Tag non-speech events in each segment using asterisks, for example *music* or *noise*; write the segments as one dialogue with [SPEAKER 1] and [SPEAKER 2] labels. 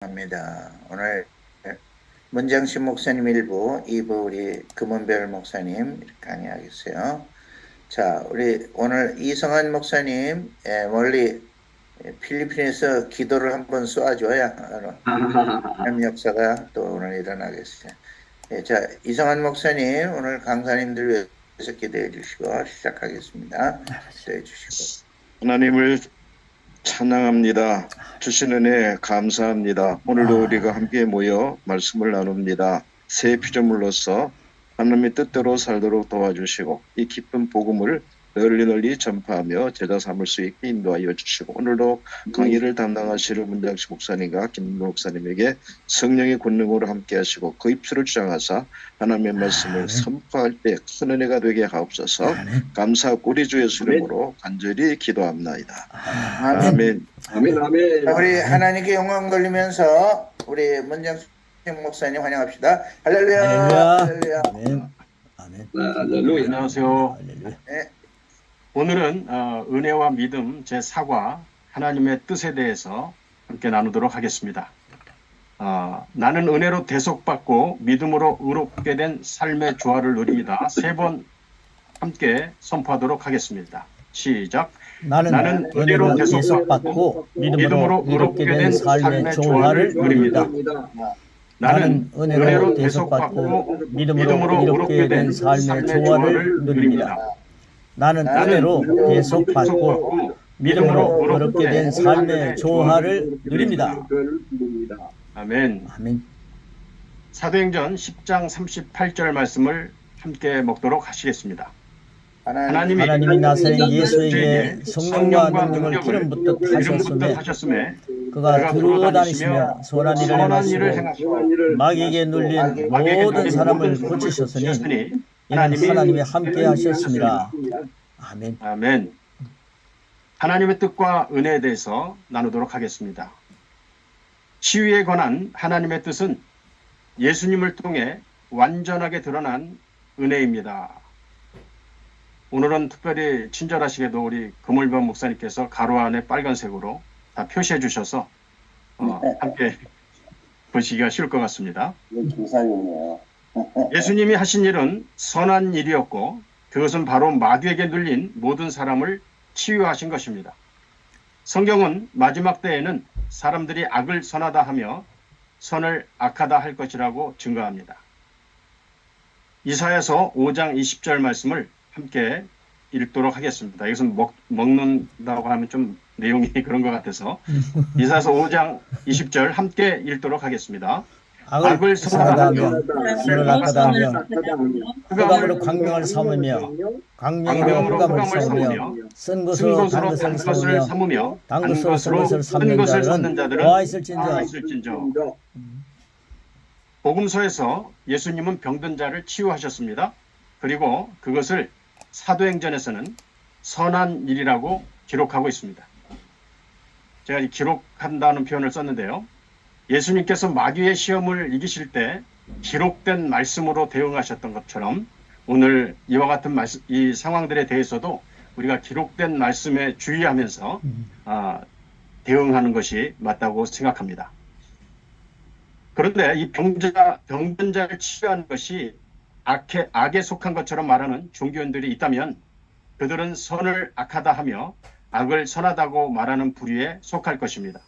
[SPEAKER 1] 합니다. 오늘 문장신 목사님 일부, 2부 우리 금원별 목사님 강의하겠어요. 자, 우리 오늘 이성한 목사님 예, 멀리 필리핀에서 기도를 한번 쏘아줘야 하나님 역사가 *laughs* 또 오늘 일어나겠어요. 예, 자, 이성한 목사님 오늘 강사님들 위해서 기도해 주시고 시작하겠습니다. 기도해 주시고.
[SPEAKER 2] 하나님을 찬양합니다. 주신 은혜 감사합니다. 오늘도
[SPEAKER 3] 아.
[SPEAKER 2] 우리가 함께 모여 말씀을 나눕니다. 새 피조물로서 하나님의 뜻대로 살도록 도와주시고 이 기쁜 복음을 널리 널리 전파하며 제자 삼을 수 있게 인도하여 주시고 오늘도 강의를 담당하실 문장식 목사님과 김 목사님에게 성령의 권능으로 함께 하시고 그 입술을 주장하사 하나님의 말씀을 선포할 때 큰 은혜가 되게 하옵소서 감사하고 우리 주 예수 이름으로 간절히 기도합나이다. 아멘.
[SPEAKER 3] 아멘 아멘.
[SPEAKER 1] 자, 우리 하나님께 영광 돌리면서 우리 문정식 목사님 환영합시다. 할렐루야.
[SPEAKER 4] 할렐루야.
[SPEAKER 1] 할렐루야.
[SPEAKER 4] 아멘. 아멘.
[SPEAKER 3] 할렐루야.
[SPEAKER 5] 안녕하세요.
[SPEAKER 4] 할렐루야.
[SPEAKER 5] 오늘은 어, 은혜와 믿음 제 4과 하나님의 뜻에 대해서 함께 나누도록 하겠습니다. 어, 나는 은혜로 대속받고 믿음으로 의롭게 된 삶의 조화를 누립니다. 세 번 함께 선포하도록 하겠습니다. 시작.
[SPEAKER 4] 나는,
[SPEAKER 5] 나는
[SPEAKER 4] 은혜로
[SPEAKER 5] 은혜로
[SPEAKER 4] 대속받고 믿음으로
[SPEAKER 5] 믿음으로
[SPEAKER 4] 의롭게 된 삶의 조화를 누립니다.
[SPEAKER 5] 나는 은혜로 대속받고 믿음으로 의롭게 된 삶의 조화를 누립니다.
[SPEAKER 4] 나는 은혜로 대속받고
[SPEAKER 5] 대속받고
[SPEAKER 4] 믿음으로 의롭게 된 삶의 조화를 누립니다.
[SPEAKER 5] 아멘.
[SPEAKER 4] 아멘.
[SPEAKER 5] 사도행전 10장 38절 말씀을 함께 먹도록 하시겠습니다.
[SPEAKER 1] 하나님,
[SPEAKER 5] 하나님이
[SPEAKER 4] 하나님이 나사렛 예수에게 성령과 능력을 기름부터 하셨음에 그가 두루 다니시며 선한 일을 행하시고 마귀에게 눌린 모든 사람을 고치셨으니 이는 하나님이 함께 하셨습니다. 아멘.
[SPEAKER 5] 아멘. 하나님의 뜻과 은혜에 대해서 나누도록 하겠습니다. 치유에 관한 하나님의 뜻은 예수님을 통해 완전하게 드러난 은혜입니다. 오늘은 특별히 친절하시게도 우리 금을변 목사님께서 가로 안에 빨간색으로 다 표시해 주셔서 어, 함께 보시기가 쉬울 것 같습니다.
[SPEAKER 1] 기사님이에요.
[SPEAKER 5] 예수님이 하신 일은 선한 일이었고 그것은 바로 마귀에게 눌린 모든 사람을 치유하신 것입니다. 성경은 마지막 때에는 사람들이 악을 선하다 하며 선을 악하다 할 것이라고 증거합니다. 이사야서 5장 20절 말씀을 함께 읽도록 하겠습니다. 이것은 먹, 먹는다고 하면 좀 내용이 *laughs* 그런 것 같아서 이사야서 5장 20절 함께 읽도록 하겠습니다.
[SPEAKER 4] 악을 선하다하며 선을 흑암으로
[SPEAKER 5] 흑암으로
[SPEAKER 4] 광명을 삼으며 광명으로 흑암을 삼으며
[SPEAKER 5] 쓴쓴
[SPEAKER 4] 것으로 단 것을 삼으며
[SPEAKER 5] 단단
[SPEAKER 4] 것으로 쓴 것을
[SPEAKER 5] 쓴
[SPEAKER 4] 삼는 자들은 와 있을진저
[SPEAKER 5] 와 있을진저 복음서에서 예수님은 병든 자를 치유하셨습니다. 그리고 그것을 사도행전에서는 선한 일이라고 기록하고 있습니다. 제가 이 기록한다는 표현을 썼는데요. 예수님께서 마귀의 시험을 이기실 때 기록된 말씀으로 대응하셨던 것처럼 오늘 이와 같은 말씀, 이 상황들에 대해서도 우리가 기록된 말씀에 주의하면서
[SPEAKER 4] 음.
[SPEAKER 5] 아, 대응하는 것이 맞다고 생각합니다. 그런데 이 병자, 병든자를 치유하는 것이 악에, 악에 속한 것처럼 말하는 종교인들이 있다면 그들은 선을 악하다 하며 악을 선하다고 말하는 부류에 속할 것입니다.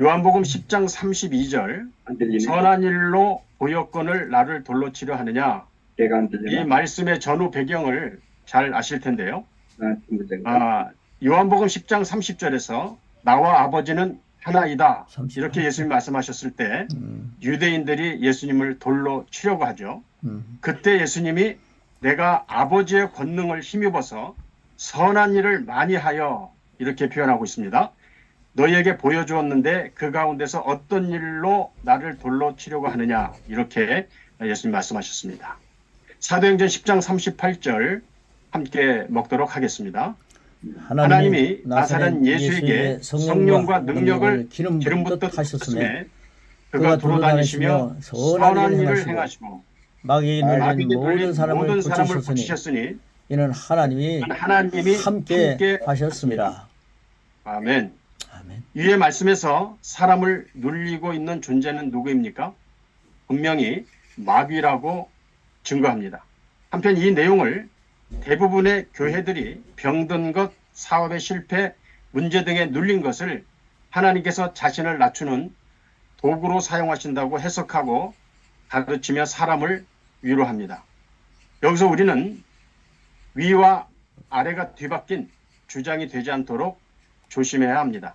[SPEAKER 5] 요한복음 10장 32절
[SPEAKER 3] 안 들리네.
[SPEAKER 5] 선한 일로 보역권을 나를 돌로 치려 하느냐
[SPEAKER 3] 내가
[SPEAKER 5] 안이
[SPEAKER 3] 들리나?
[SPEAKER 5] 말씀의 전후 배경을 잘 아실 텐데요.
[SPEAKER 3] 아?
[SPEAKER 5] 아, 요한복음 10장 30절에서 나와 아버지는 하나이다.
[SPEAKER 4] 30.
[SPEAKER 5] 이렇게 예수님 말씀하셨을 때
[SPEAKER 4] 음,
[SPEAKER 5] 유대인들이 예수님을 돌로 치려고 하죠.
[SPEAKER 4] 음.
[SPEAKER 5] 그때 예수님이 내가 아버지의 권능을 힘입어서 선한 일을 많이 하여 이렇게 표현하고 있습니다. 너희에게 보여주었는데 그 가운데서 어떤 일로 나를 돌로 치려고 하느냐 이렇게 예수님 말씀하셨습니다. 사도행전 10장 38절 함께 먹도록 하겠습니다. 하나님 이 나사렛 예수에게 성령과 능력을
[SPEAKER 4] 기름부터 하셨음에
[SPEAKER 5] 그가 도로 다니시며 선한 일을 행하시고
[SPEAKER 4] 눌린
[SPEAKER 5] 마귀에게
[SPEAKER 4] 모든 사람을 고치셨으니 이는 하나님이
[SPEAKER 5] 하나님이
[SPEAKER 4] 함께
[SPEAKER 5] 함께
[SPEAKER 4] 하셨습니다.
[SPEAKER 5] 아멘. 위의 말씀에서 사람을 눌리고 있는 존재는 누구입니까? 분명히 마귀라고 증거합니다. 한편 이 내용을 대부분의 교회들이 병든 것, 사업의 실패, 문제 등에 눌린 것을 하나님께서 자신을 낮추는 도구로 사용하신다고 해석하고 가르치며 사람을 위로합니다. 여기서 우리는 위와 아래가 뒤바뀐 주장이 되지 않도록 조심해야 합니다.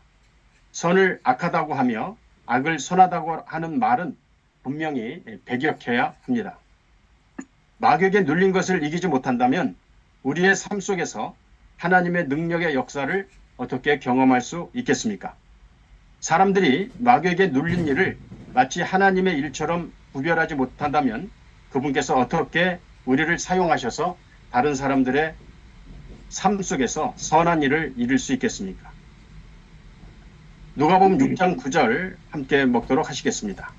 [SPEAKER 5] 선을 악하다고 하며 악을 선하다고 하는 말은 분명히 배격해야 합니다. 마귀에게 눌린 것을 이기지 못한다면 우리의 삶 속에서 하나님의 능력의 역사를 어떻게 경험할 수 있겠습니까? 사람들이 마귀에게 눌린 일을 마치 하나님의 일처럼 구별하지 못한다면 그분께서 어떻게 우리를 사용하셔서 다른 사람들의 삶 속에서 선한 일을 이룰 수 있겠습니까? 누가복음 6장 9절 함께 먹도록 하시겠습니다.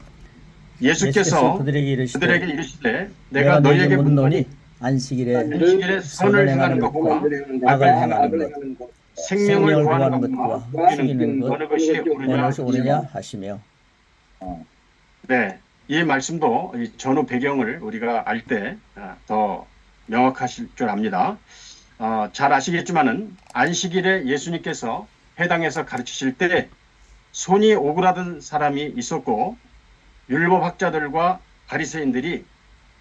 [SPEAKER 5] 예수께서
[SPEAKER 4] 그들에게 이르시되
[SPEAKER 5] 그들에게 이르시되
[SPEAKER 4] 내가
[SPEAKER 5] 너희에게 묻노니
[SPEAKER 4] 안식일에
[SPEAKER 5] 안식일에 선을 행하는 것과
[SPEAKER 4] 악을 행하는 것
[SPEAKER 5] 생명을 구하는 것과
[SPEAKER 4] 죽이는
[SPEAKER 5] 것것 어느 것이 옳으냐
[SPEAKER 4] 것이 옳으냐 하시며
[SPEAKER 5] 네, 이 말씀도 이 전후 배경을 우리가 알 때 더 명확하실 줄 압니다. 어, 잘 아시겠지만은 안식일에 예수님께서 해당해서 가르치실 때 손이 오그라든 사람이 있었고 율법학자들과 바리새인들이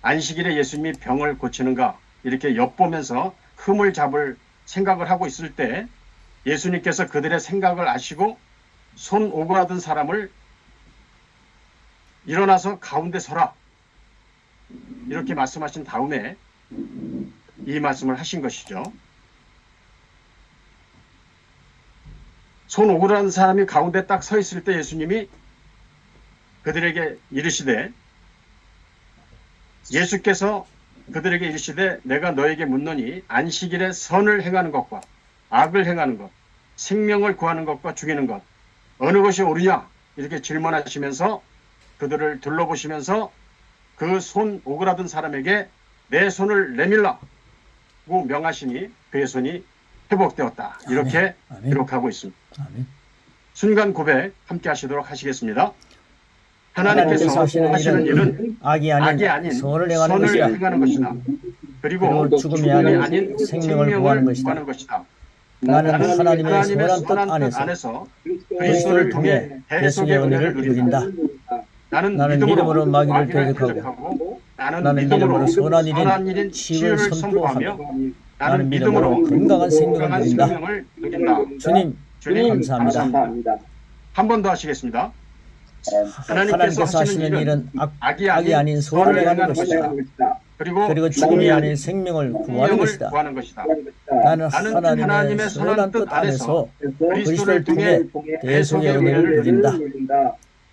[SPEAKER 5] 안식일에 예수님이 병을 고치는가 이렇게 엿보면서 흠을 잡을 생각을 하고 있을 때 예수님께서 그들의 생각을 아시고 손 오그라든 사람을 일어나서 가운데 서라. 이렇게 말씀하신 다음에 이 말씀을 하신 것이죠. 손 오그라든 사람이 가운데 딱 서 있을 때 예수님이 그들에게 이르시되 예수께서 그들에게 이르시되 내가 너에게 묻노니 안식일에 선을 행하는 것과 악을 행하는 것 생명을 구하는 것과 죽이는 것 어느 것이 옳으냐? 이렇게 질문하시면서 그들을 둘러보시면서 그 손 오그라든 사람에게 내 손을 내밀라고 명하시니 그의 손이 회복되었다. 이렇게
[SPEAKER 4] 아멘.
[SPEAKER 5] 기록하고 있습니다.
[SPEAKER 4] 아멘.
[SPEAKER 5] 순간 고백 함께 하시도록 하시겠습니다.
[SPEAKER 4] 하나님께서 하시는 일은 악이 아닌,
[SPEAKER 5] 악이 아닌
[SPEAKER 4] 선을 행하는 것이다.
[SPEAKER 5] 행하는 것이다. 그리고
[SPEAKER 4] 죽음이 아닌 생명을 구하는 것이다.
[SPEAKER 5] 것이다.
[SPEAKER 4] 나는
[SPEAKER 5] 나는
[SPEAKER 4] 하나님의 선한 뜻 안에서 그리스도를 통해 대속의 은혜를 누린다.
[SPEAKER 5] 나는,
[SPEAKER 4] 나는
[SPEAKER 5] 믿음으로,
[SPEAKER 4] 마귀를 대적하고
[SPEAKER 5] 나는, 믿음으로
[SPEAKER 4] 선한 일인 치유를 선포하며 나는 믿음으로 건강한 생명을 누린다.
[SPEAKER 5] 누린다.
[SPEAKER 4] 주님
[SPEAKER 5] 주님
[SPEAKER 4] 감사합니다.
[SPEAKER 5] 한번 더 하시겠습니다.
[SPEAKER 4] 하나님께서 하시는 일은 악,
[SPEAKER 5] 악이
[SPEAKER 4] 아닌 선을 행하는 것이다.
[SPEAKER 5] 그리고
[SPEAKER 4] 그리고 죽음이 아닌 생명을 구하는 것이다.
[SPEAKER 5] 구하는 것이다.
[SPEAKER 4] 나는
[SPEAKER 5] 나는
[SPEAKER 4] 하나님의
[SPEAKER 5] 하나님의
[SPEAKER 4] 선한 뜻 안에서
[SPEAKER 5] 그리스도를 통해
[SPEAKER 4] 대속의 은혜를 누린다.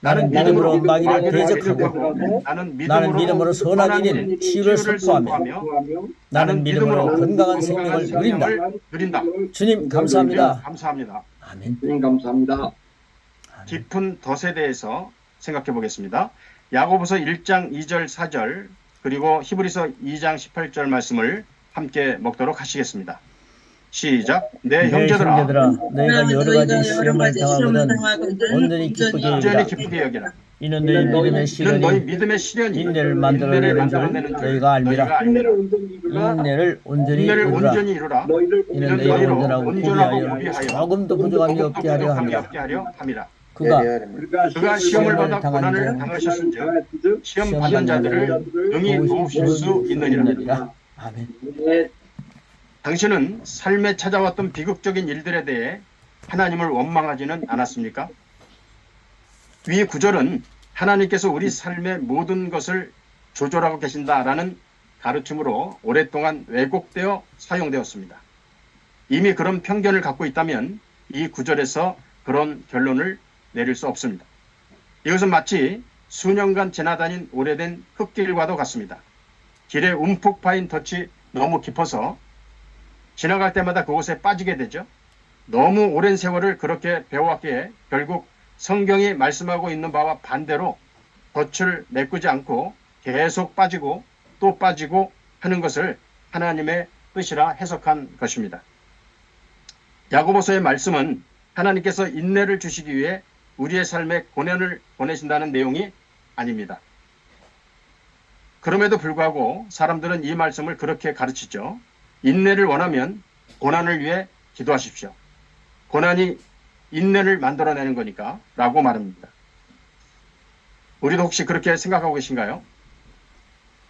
[SPEAKER 4] 나는 믿음으로 마귀를 대적하고
[SPEAKER 5] 나는
[SPEAKER 4] 믿음으로 선한 일인 치유를 선포하며 나는 믿음으로 건강한 생명을 누린다.
[SPEAKER 5] 누린다.
[SPEAKER 4] 주님 감사합니다.
[SPEAKER 5] 감사합니다.
[SPEAKER 4] 아멘.
[SPEAKER 3] 주님 감사합니다.
[SPEAKER 5] 깊은 덫에 대해서 생각해 보겠습니다. 야고보서 1장 2절 4절 그리고 히브리서 2장 18절 말씀을 함께 먹도록 하시겠습니다. 시작.
[SPEAKER 4] 내내
[SPEAKER 5] 형제들아
[SPEAKER 4] 형제들아 너희가 여러 가지 시험을 당하거든 온전히 기쁘게
[SPEAKER 5] 온전히
[SPEAKER 4] 여기라. 이는 너희 믿음의 시련이
[SPEAKER 5] 너희 믿음의 시련이
[SPEAKER 4] 인내를 만들어내는 줄 너희가 알미라. 인내를 온전히
[SPEAKER 5] 인내를
[SPEAKER 4] 이루라.
[SPEAKER 5] 온전히 이루라.
[SPEAKER 3] 너희를
[SPEAKER 4] 이는
[SPEAKER 5] 너희로
[SPEAKER 4] 온전하고 고비하여 조금도 부족함이 없게 하려
[SPEAKER 5] 함이라.
[SPEAKER 4] 그가
[SPEAKER 5] 그가 시험을 받아 고난을
[SPEAKER 4] 자,
[SPEAKER 5] 당하셨은즉 시험 받는 자들을 능히 도우실 수 있느니라.
[SPEAKER 4] 아멘.
[SPEAKER 5] 당신은 삶에 찾아왔던 비극적인 일들에 대해 하나님을 원망하지는 않았습니까? 위 구절은 하나님께서 우리 삶의 모든 것을 조절하고 계신다라는 가르침으로 오랫동안 왜곡되어 사용되었습니다. 이미 그런 편견을 갖고 있다면 이 구절에서 그런 결론을 내릴 수 없습니다. 이것은 마치 수년간 지나다닌 오래된 흙길과도 같습니다. 길에 움푹 파인 덫이 너무 깊어서 지나갈 때마다 그곳에 빠지게 되죠. 너무 오랜 세월을 그렇게 배워왔기에 결국 성경이 말씀하고 있는 바와 반대로 덫을 메꾸지 않고 계속 빠지고 또 빠지고 하는 것을 하나님의 뜻이라 해석한 것입니다. 야고보서의 말씀은 하나님께서 인내를 주시기 위해 우리의 삶에 고난을 보내신다는 내용이 아닙니다. 그럼에도 불구하고 사람들은 이 말씀을 그렇게 가르치죠. 인내를 원하면 고난을 위해 기도하십시오. 고난이 인내를 만들어내는 거니까 라고 말합니다. 우리도 혹시 그렇게 생각하고 계신가요?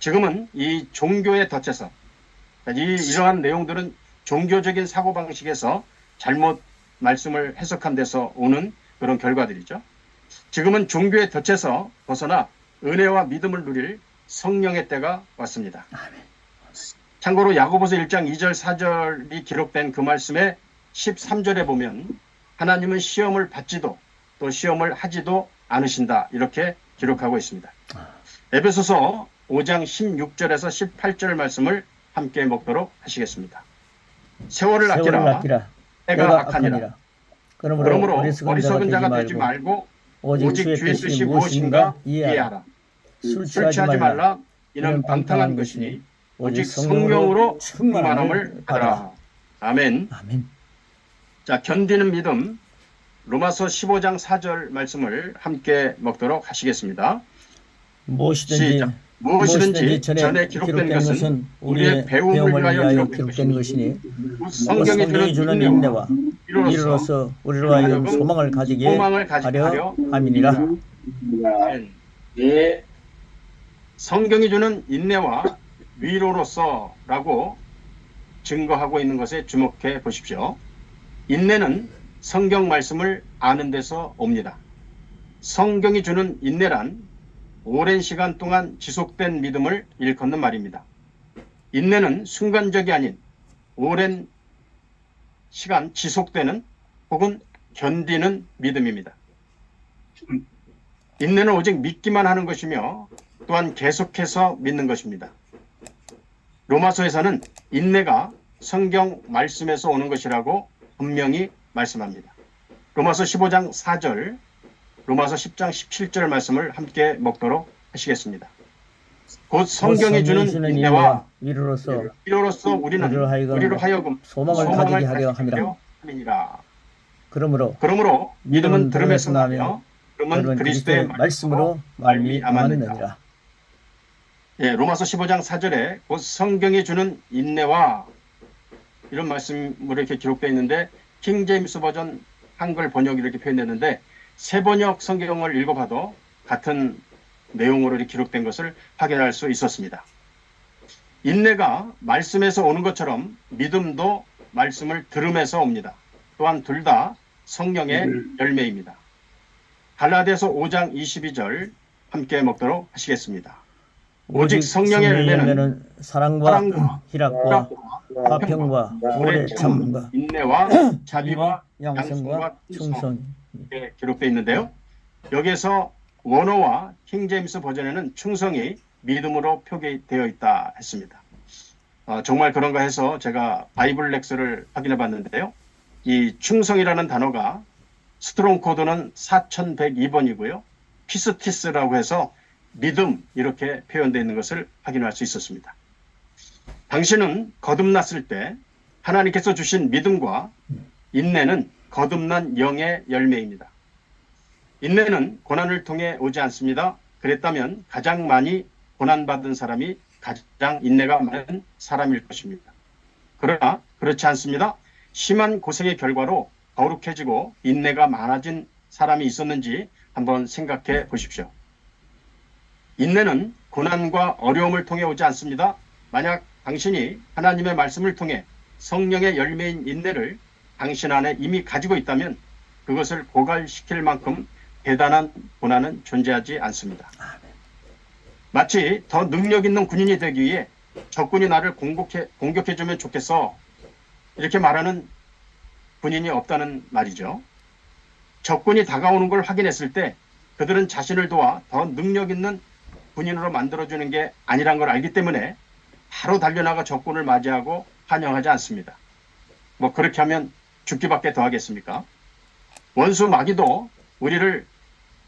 [SPEAKER 5] 지금은 이 종교에 덧해서 이 이러한 내용들은 종교적인 사고방식에서 잘못 말씀을 해석한 데서 오는 그런 결과들이죠. 지금은 종교에 덧해서 벗어나 은혜와 믿음을 누릴 성령의 때가 왔습니다. 참고로 야고보서 1장 2절 4절이 기록된 그 말씀의 13절에 보면 하나님은 시험을 받지도 또 시험을 하지도 않으신다 이렇게 기록하고 있습니다. 에베소서 5장 16절에서 18절 말씀을 함께 먹도록 하시겠습니다. 세월을
[SPEAKER 4] 세월을
[SPEAKER 5] 아끼라 때가 악하니라.
[SPEAKER 4] 악하니라. 그러므로 어리석은 자가 되지 말고 오직 주의 뜻이 무엇인가 이해하라. 술
[SPEAKER 5] 취하지 말라. 이는 방탕한 것이니 오직 성령으로 충만함을 받아라. 아멘.
[SPEAKER 4] 아멘.
[SPEAKER 5] 자, 견디는 믿음. 로마서 15장 4절 말씀을 함께 먹도록 하시겠습니다.
[SPEAKER 4] 무엇이든지
[SPEAKER 5] 시작. 무엇이든지
[SPEAKER 4] 무엇이든지
[SPEAKER 5] 전에 기록된 것은 우리의 배움을 위하여 기록된
[SPEAKER 4] 기록된 것이니
[SPEAKER 5] 그
[SPEAKER 4] 성경이 주는
[SPEAKER 5] 인내와 이로써
[SPEAKER 4] 우리로 하여금 소망을 가지게
[SPEAKER 5] 소망을 하려
[SPEAKER 4] 함이니라.
[SPEAKER 5] 아멘. 성경이 주는 인내와 위로로서라고 증거하고 있는 것에 주목해 보십시오. 인내는 성경 말씀을 아는 데서 옵니다. 성경이 주는 인내란 오랜 시간 동안 지속된 믿음을 일컫는 말입니다. 인내는 순간적이 아닌 오랜 시간 지속되는 혹은 견디는 믿음입니다. 인내는 오직 믿기만 하는 것이며 또한 계속해서 믿는 것입니다. 로마서에서는 인내가 성경 말씀에서 오는 것이라고 분명히 말씀합니다. 로마서 15장 4절, 로마서 10장 17절 말씀을 함께 먹도록 하시겠습니다. 곧 성경이 주는 인내와
[SPEAKER 4] 위로로서
[SPEAKER 5] 필요로서 우리는
[SPEAKER 4] 우리로 하여금
[SPEAKER 5] 하여금
[SPEAKER 4] 소망을 가지게 하려 함이라.
[SPEAKER 5] 함이니라.
[SPEAKER 4] 그러므로
[SPEAKER 5] 그러므로 믿음은 들음에서 나며 그리스도의
[SPEAKER 4] 그리스도의 말씀으로 말미암았느니라.
[SPEAKER 5] 예, 로마서 15장 4절에 곧 성경이 주는 인내와 이런 말씀으로 이렇게 기록되어 있는데 킹 제임스 버전 한글 번역 이렇게 표현됐는데 세 번역 성경을 읽어봐도 같은 내용으로 이렇게 기록된 것을 확인할 수 있었습니다. 인내가 말씀에서 오는 것처럼 믿음도 말씀을 들음에서 옵니다. 또한 둘 다 성령의 열매입니다. 갈라디아서 5장 22절 함께 먹도록 하시겠습니다. 오직 성령의 열매는
[SPEAKER 4] 사랑과
[SPEAKER 5] 사랑과
[SPEAKER 4] 희락과 화평과 오래 참과
[SPEAKER 5] 인내와 *clears throat* 자비와
[SPEAKER 4] 양성과
[SPEAKER 5] 양성과
[SPEAKER 4] 충성
[SPEAKER 5] 이렇게 기록되어 있는데요. 여기에서 원어와 킹제임스 버전에는 충성이 믿음으로 표기되어 있다 했습니다. 어, 정말 그런가 해서 제가 바이블 렉스를 확인해 봤는데요. 이 충성이라는 단어가 스트롱 코드는 4102번이고요. 피스티스라고 해서 믿음 이렇게 표현되어 있는 것을 확인할 수 있었습니다. 당신은 거듭났을 때 하나님께서 주신 믿음과 인내는 거듭난 영의 열매입니다. 인내는 고난을 통해 오지 않습니다. 그랬다면 가장 많이 고난받은 사람이 가장 인내가 많은 사람일 것입니다. 그러나 그렇지 않습니다. 심한 고생의 결과로 거룩해지고 인내가 많아진 사람이 있었는지 한번 생각해 보십시오. 인내는 고난과 어려움을 통해 오지 않습니다. 만약 당신이 하나님의 말씀을 통해 성령의 열매인 인내를 당신 안에 이미 가지고 있다면 그것을 고갈시킬 만큼 대단한 고난은 존재하지 않습니다. 마치 더 능력 있는 군인이 되기 위해 적군이 나를 공격해, 공격해주면 좋겠어. 이렇게 말하는 군인이 없다는 말이죠. 적군이 다가오는 걸 확인했을 때 그들은 자신을 도와 더 능력 있는 군인으로 만들어주는 게 아니란 걸 알기 때문에 바로 달려나가 적군을 맞이하고 환영하지 않습니다. 뭐 그렇게 하면 죽기밖에 더 하겠습니까? 원수 마귀도 우리를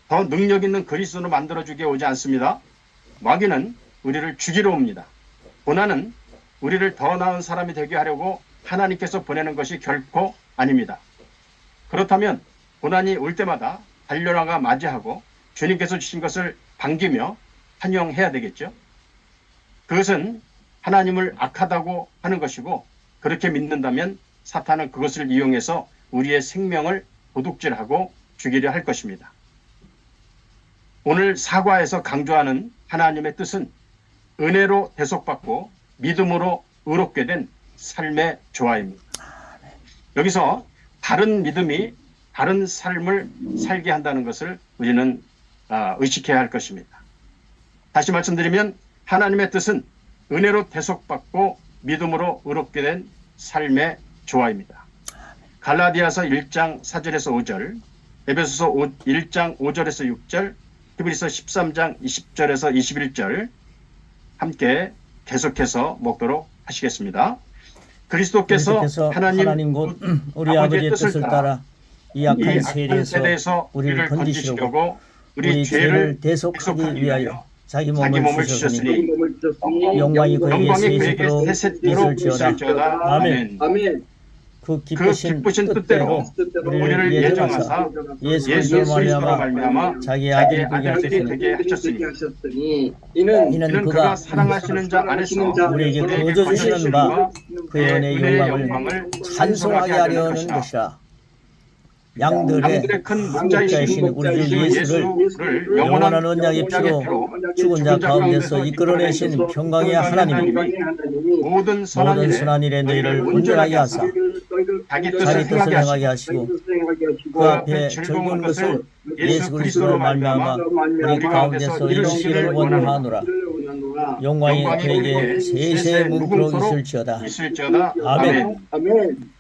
[SPEAKER 5] 더 능력 있는 그리스도로 만들어 주게 오지 않습니다. 마귀는 우리를 죽이러 옵니다. 고난은 우리를 더 나은 사람이 되게 하려고 하나님께서 보내는 것이 결코 아닙니다. 그렇다면 고난이 올 때마다 달려나가 맞이하고 주님께서 주신 것을 반기며 환영해야 되겠죠. 그것은 하나님을 악하다고 하는 것이고 그렇게 믿는다면 사탄은 그것을 이용해서 우리의 생명을 도둑질하고 죽이려 할 것입니다. 오늘 사과에서 강조하는 하나님의 뜻은 은혜로 대속받고 믿음으로 의롭게 된 삶의 조화입니다. 여기서 다른 믿음이 다른 삶을 살게 한다는 것을 우리는 아, 의식해야 할 것입니다. 다시 말씀드리면 하나님의 뜻은 은혜로 대속받고 믿음으로 의롭게 된 삶의 조화입니다. 갈라디아서 1장 4절에서 5절, 에베소서 1장 5절에서 6절, 히브리서 13장 20절에서 21절 함께 계속해서 먹도록 하시겠습니다. 그리스도께서
[SPEAKER 4] 그리스도께서
[SPEAKER 5] 하나님,
[SPEAKER 4] 하나님 곧 *clears throat* 우리 아버지의 뜻을 따라
[SPEAKER 5] 이이
[SPEAKER 4] 악한 세대에서 우리를 건지시려고
[SPEAKER 5] 우리, 죄를
[SPEAKER 4] 대속하기 위하여 자기
[SPEAKER 5] 자기
[SPEAKER 4] 몸을
[SPEAKER 5] 몸을
[SPEAKER 4] 주셨으니
[SPEAKER 5] 주셨으니
[SPEAKER 4] 영광이 그에게 세세대로 있을지어다.
[SPEAKER 5] 있을지어다.
[SPEAKER 4] 아멘.
[SPEAKER 5] 아멘. 그그
[SPEAKER 4] 기쁘신,
[SPEAKER 5] 기쁘신
[SPEAKER 4] 뜻대로
[SPEAKER 5] 뜻대로
[SPEAKER 4] 우리를 예정하사 예수 말미암아
[SPEAKER 5] 말미암아
[SPEAKER 4] 자기의 아들이 되게
[SPEAKER 5] 되게 하셨으니
[SPEAKER 3] 이는
[SPEAKER 4] 이는 그가
[SPEAKER 5] 그가 사랑하시는 자 안에서
[SPEAKER 4] 우리에게 거저 주시는 바 그의 은혜의 영광을 찬송하게 하려는
[SPEAKER 5] 것이라.
[SPEAKER 4] 양들의 목자이신 우리 주
[SPEAKER 5] 예수를 영원한
[SPEAKER 4] 언약의 피로 죽은 자 가운데서 이끌어내신 평강의 하나님이
[SPEAKER 5] 모든 선한 일에
[SPEAKER 4] 선한 일에 너희를 온전하게 하사
[SPEAKER 5] 자기 뜻을 행하게 하시고
[SPEAKER 4] 하시고 그 앞에 즐거운 것을 예수 그리스도로 말미암아 우리 가운데서 이루시기를 원하노라 영광이 그에게 세세 뭉크러 있을지어다
[SPEAKER 5] 있을지어다.
[SPEAKER 4] 아멘.
[SPEAKER 5] 아멘.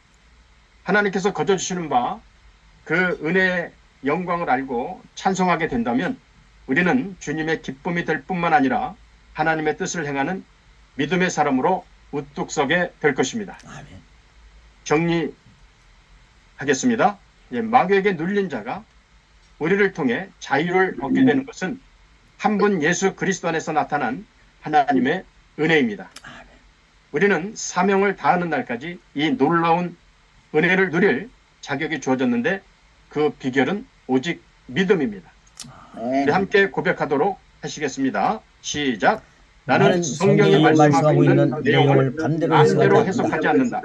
[SPEAKER 5] 하나님께서 거저 주시는 바 그 은혜의 영광을 알고 찬송하게 된다면 우리는 주님의 기쁨이 될 뿐만 아니라 하나님의 뜻을 행하는 믿음의 사람으로 우뚝 서게 될 것입니다.
[SPEAKER 4] 아멘.
[SPEAKER 5] 정리하겠습니다. 예, 마귀에게 눌린 자가 우리를 통해 자유를 얻게 되는 것은 한 분 예수 그리스도 안에서 나타난 하나님의 은혜입니다. 우리는 사명을 다하는 날까지 이 놀라운 은혜를 누릴 자격이 주어졌는데 그 비결은 오직 믿음입니다.
[SPEAKER 1] 네.
[SPEAKER 5] 우리 함께 고백하도록 하시겠습니다. 시작.
[SPEAKER 4] 나는 성경이
[SPEAKER 5] 말씀하고 있는 내용을
[SPEAKER 4] 반대로 해석하지 않는다.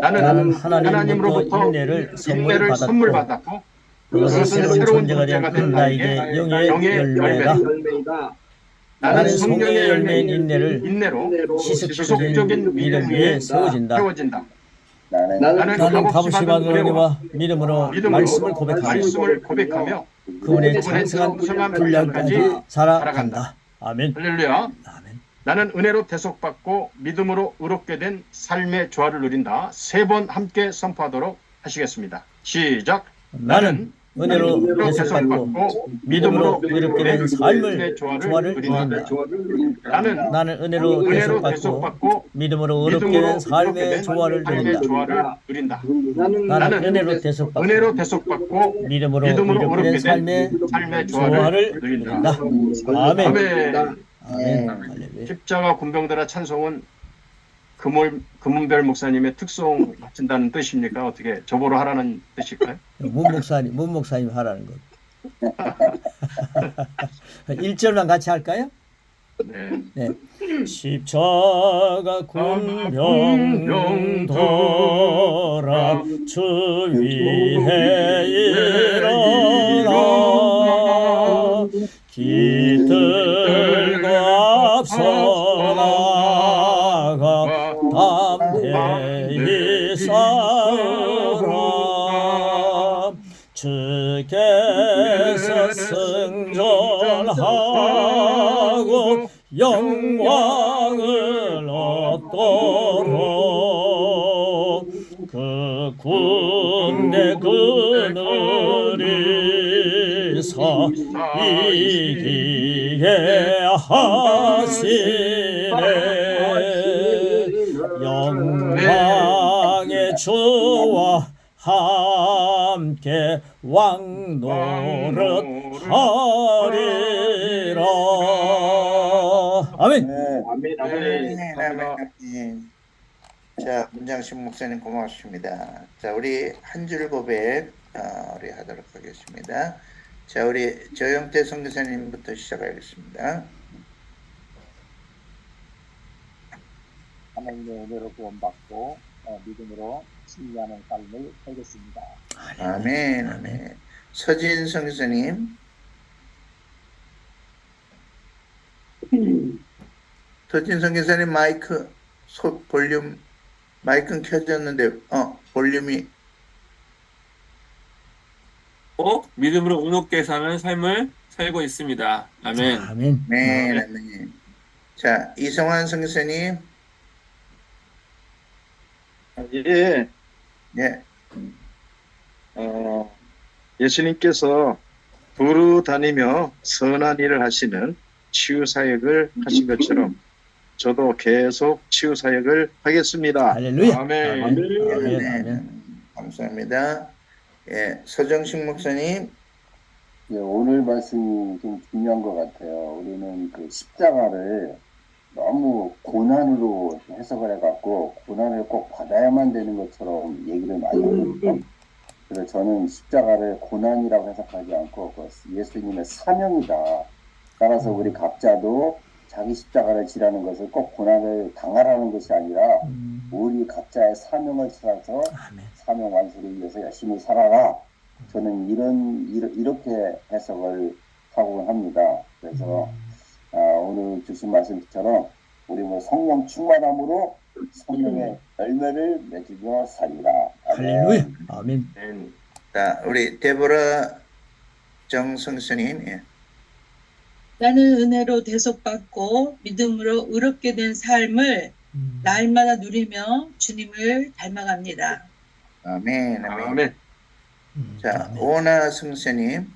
[SPEAKER 5] 나는 하나님으로부터
[SPEAKER 4] 인내를 선물 받았고 그것은 새로운 존재가
[SPEAKER 5] 된된
[SPEAKER 4] 나에게 영의 열매다. 나는 성령의 열매인 인내를 지속적인 믿음 위에 세워진다.
[SPEAKER 1] 나는
[SPEAKER 5] 나는
[SPEAKER 4] 나는
[SPEAKER 5] 은혜와
[SPEAKER 4] 은혜와 믿음으로 말씀을 고백하며
[SPEAKER 5] 말씀을 고백하며
[SPEAKER 4] 그분의 분량까지
[SPEAKER 5] 분량까지
[SPEAKER 4] 살아간다. 아멘.
[SPEAKER 5] 할렐루야.
[SPEAKER 4] 아멘.
[SPEAKER 5] 나는 은혜로 대속받고 믿음으로 의롭게 된 삶의 조화를 누린다. 세 번 함께 선포하도록 하시겠습니다. 시작.
[SPEAKER 4] 나는 은혜로 대속받고 믿음으로 의롭게 된 삶을 조화를 누린다.
[SPEAKER 5] 나는
[SPEAKER 4] 나는 은혜로 대속받고 믿음으로 의롭게
[SPEAKER 5] 믿음으로
[SPEAKER 4] 된 삶의 조화를 누린다. 나는 은혜로 대속받고 믿음으로
[SPEAKER 5] 믿음으로
[SPEAKER 4] 의롭게
[SPEAKER 5] 의롭게
[SPEAKER 4] 된 삶의 조화를 누린다. 아멘.
[SPEAKER 5] 아멘. 십자가 군병들아 찬송은 금월 금은별 목사님의 특송 바친다는 뜻입니까? 어떻게 저보로 하라는 뜻일까요?
[SPEAKER 4] 문 목사님, 문 목사님 하라는 것. *laughs* 1절만 같이 할까요?
[SPEAKER 5] 네.
[SPEAKER 4] 네. 십자가 군병도라 주 위에 일어나 기들 하고 영광을 얻도록 그 군대 그늘이사 이기게 하시네. 영광의 주와 함께 왕노릇 하리라 아멘
[SPEAKER 1] 아멘.
[SPEAKER 5] 아멘.
[SPEAKER 1] 아멘. 아멘. 자, 문장식 목사님 고맙습니다. 자, 우리 한 줄 고백 어, 우리 하도록 하겠습니다. 자, 우리 조영태 선교사님부터 시작하겠습니다.
[SPEAKER 6] 하나님의 은혜로 구원받고 어, 믿음으로 승리하는 삶을 살겠습니다.
[SPEAKER 1] 아멘, 아멘. 서진 선교사님, 서진 선교사님 마이크 소 볼륨 마이크는 켜졌는데 어 볼륨이
[SPEAKER 7] 어? 믿음으로 은옥게 사는 삶을 살고 있습니다. 아멘.
[SPEAKER 4] 아멘.
[SPEAKER 1] 아멘, 아멘. 자, 이성환 선교사님,
[SPEAKER 2] 예,
[SPEAKER 1] 예,
[SPEAKER 2] 어, 예수님께서 두루 다니며 선한 일을 하시는 치유 사역을 하신 것처럼 저도 계속 치유 사역을 하겠습니다.
[SPEAKER 4] 할렐루야.
[SPEAKER 5] 아멘.
[SPEAKER 4] 아멘.
[SPEAKER 1] 아멘,
[SPEAKER 4] 아멘. 아멘.
[SPEAKER 1] 감사합니다. 예, 서정식 목사님,
[SPEAKER 6] 예, 오늘 말씀이 좀 중요한 것 같아요. 우리는 그 십자가를 너무 고난으로 해석을 해갖고 고난을 꼭 받아야만 되는 것처럼 얘기를 많이 하거든요. 그래서 저는 십자가를 고난이라고 해석하지 않고 그 예수님의 사명이다. 따라서 우리 각자도 자기 십자가를 지라는 것을 꼭 고난을 당하라는 것이 아니라
[SPEAKER 4] 음,
[SPEAKER 6] 우리 각자의 사명을 찾아서
[SPEAKER 4] 아멘.
[SPEAKER 6] 사명 완수를 위해서 열심히 살아라. 저는 이런 이렇게 해석을 하고 합니다. 그래서 아, 오늘 주신 말씀처럼 우리 뭐 성령 충만함으로 성령의 열매를 맺으며 살리라.
[SPEAKER 4] 할렐루야. 아멘.
[SPEAKER 5] 아멘.
[SPEAKER 1] 자, 우리 데보라 정성스님, 예,
[SPEAKER 8] 나는 은혜로 대속받고 믿음으로 의롭게 된 삶을
[SPEAKER 4] 음,
[SPEAKER 8] 날마다 누리며 주님을 닮아갑니다.
[SPEAKER 1] 아멘, 아멘.
[SPEAKER 5] 아멘.
[SPEAKER 4] 음,
[SPEAKER 1] 자. 오나 승세님,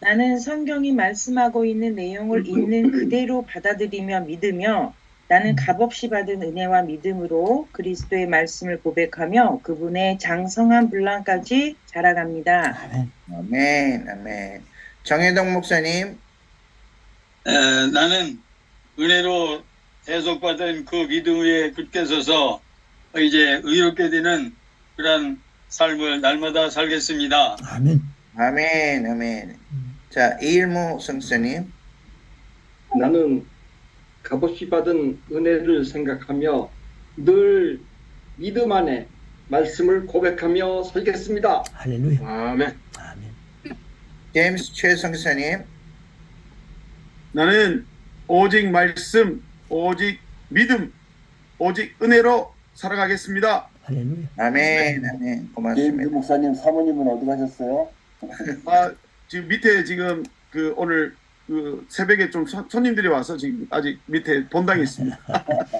[SPEAKER 9] 나는 성경이 말씀하고 있는 내용을 있는 그대로 받아들이며 믿으며 나는 값없이 받은 은혜와 믿음으로 그리스도의 말씀을 고백하며 그분의 장성한 분란까지 자라갑니다.
[SPEAKER 4] 아멘.
[SPEAKER 1] 아멘, 아멘. 정혜동 목사님,
[SPEAKER 10] 에, 나는 은혜로 대속받은 그 믿음 위에 굳게 서서 이제 의롭게 되는 그런 삶을 날마다 살겠습니다.
[SPEAKER 4] 아멘.
[SPEAKER 1] 아멘, 아멘. 자, 이일무 성사님,
[SPEAKER 3] 나는 값없이 받은 은혜를 생각하며 늘 믿음 안에 말씀을 고백하며 살겠습니다.
[SPEAKER 4] 할렐루야.
[SPEAKER 5] 아멘.
[SPEAKER 4] 아멘.
[SPEAKER 1] 제임스 최 성사님,
[SPEAKER 5] 나는 오직 말씀, 오직 믿음, 오직 은혜로 살아가겠습니다.
[SPEAKER 4] 할렐루야.
[SPEAKER 1] 아멘, 아멘. 고맙습니다.
[SPEAKER 6] 목사님 사모님은 어디 가셨어요?
[SPEAKER 5] 아, 지금 밑에 지금 그 오늘 그 새벽에 좀 손- 손님들이 와서 지금 아직 밑에 본당에 있습니다. *laughs*